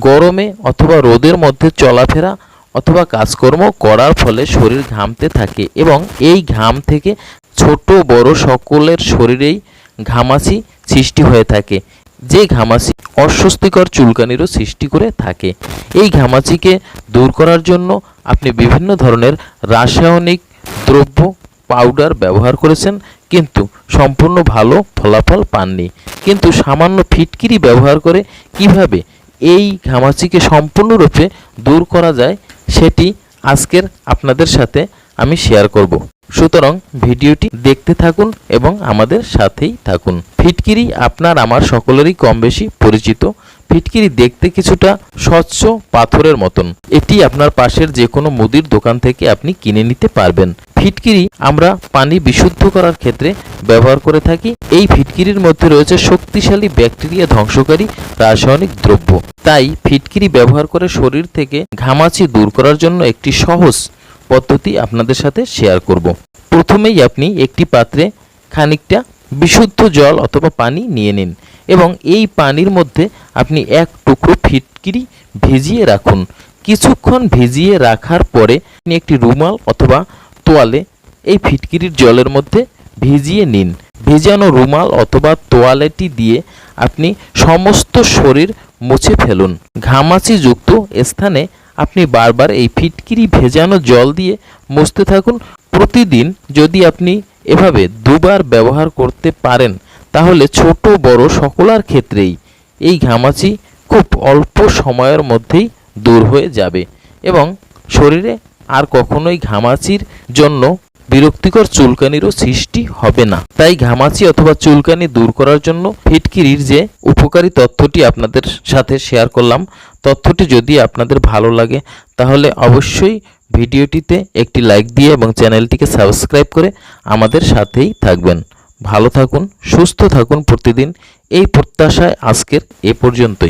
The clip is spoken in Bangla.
গরমে অথবা রোদের মধ্যে চলাফেরা অথবা কাজকর্ম করার ফলে শরীর ঘামতে থাকে এবং এই ঘাম থেকে ছোট বড় সকলের শরীরেই ঘামাচি সৃষ্টি হয়ে থাকে। যে ঘামাচি অস্বস্তিকর চুলকানিরও সৃষ্টি করে থাকে। এই ঘামাচিকে দূর করার জন্য আপনি বিভিন্ন ধরনের রাসায়নিক দ্রব্য, পাউডার ব্যবহার করেছেন, কিন্তু সম্পূর্ণ ভালো ফলাফল পাননি। কিন্তু সামান্য ফিটকিরি ব্যবহার করে কীভাবে এই ঘামাচিকে সম্পূর্ণরূপে দূর করা যায়, সেটি আজকের আপনাদের সাথে আমি শেয়ার করব। সুতরাং ভিডিওটি দেখতে থাকুন এবং আমাদের সাথেই থাকুন। ফিটকিরি আপনার, আমার সকলেরই কম বেশি পরিচিত। ফিটকিরি দেখতে কিছুটা স্বচ্ছ পাথরের মতন। এটি আপনার পাশের যে কোনো মুদির দোকান থেকে আপনি কিনে নিতে পারবেন। ফিটকিরি আমরা পানি বিশুদ্ধ করার ক্ষেত্রে ব্যবহার করে থাকি। এই ফিটকিরির মধ্যে রয়েছে শক্তিশালী ব্যাকটেরিয়া ধ্বংসকারী রাসায়নিক দ্রব্য। তাই ফিটকিরি ব্যবহার করে শরীর থেকে ঘামাচি দূর করার জন্য একটি সহজ পদ্ধতি আপনাদের সাথে শেয়ার করব। প্রথমেই আপনি একটি পাত্রে খানিকটা বিশুদ্ধ জল অথবা পানি নিয়ে নিন। এবং এই পানির মধ্যে আপনি এক টুকরো ফিটকিরি ভিজিয়ে রাখুন। কিছুক্ষণ ভিজিয়ে রাখার পরে আপনি একটি রুমাল অথবা তোয়ালে এই ফিটকিরির জলের মধ্যে ভিজিয়ে নিন। ভেজানো রুমাল অথবা তোয়ালেটি দিয়ে আপনি সমস্ত শরীর মুছে ফেলুন। ঘামাচিযুক্ত স্থানে আপনি বারবার এই ফিটকিরি ভেজানো জল দিয়ে মুছতে থাকুন। প্রতিদিন যদি আপনি এভাবে দুবার ব্যবহার করতে পারেন তাহলে ছোট, বড় সকলার ক্ষেত্রেই এই ঘামাচি খুব অল্প সময়ের মধ্যেই দূর হয়ে যাবে এবং শরীরে আর কখনোই ঘামাচির জন্য বিরক্তিকর চুলকানিরও সৃষ্টি হবে না। তাই ঘামাচি অথবা চুলকানি দূর করার জন্য ফিটকিরির যে উপকারী তথ্যটি আপনাদের সাথে শেয়ার করলাম, তথ্যটি যদি আপনাদের ভালো লাগে, তাহলে অবশ্যই ভিডিওটিতে একটি লাইক দিয়ে এবং চ্যানেলটিকে সাবস্ক্রাইব করে আমাদের সাথেই থাকবেন। ভালো থাকুন সুস্থ থাকুন প্রতিদিন। এই প্রত্যাশায় আজকের এ পর্যন্তই।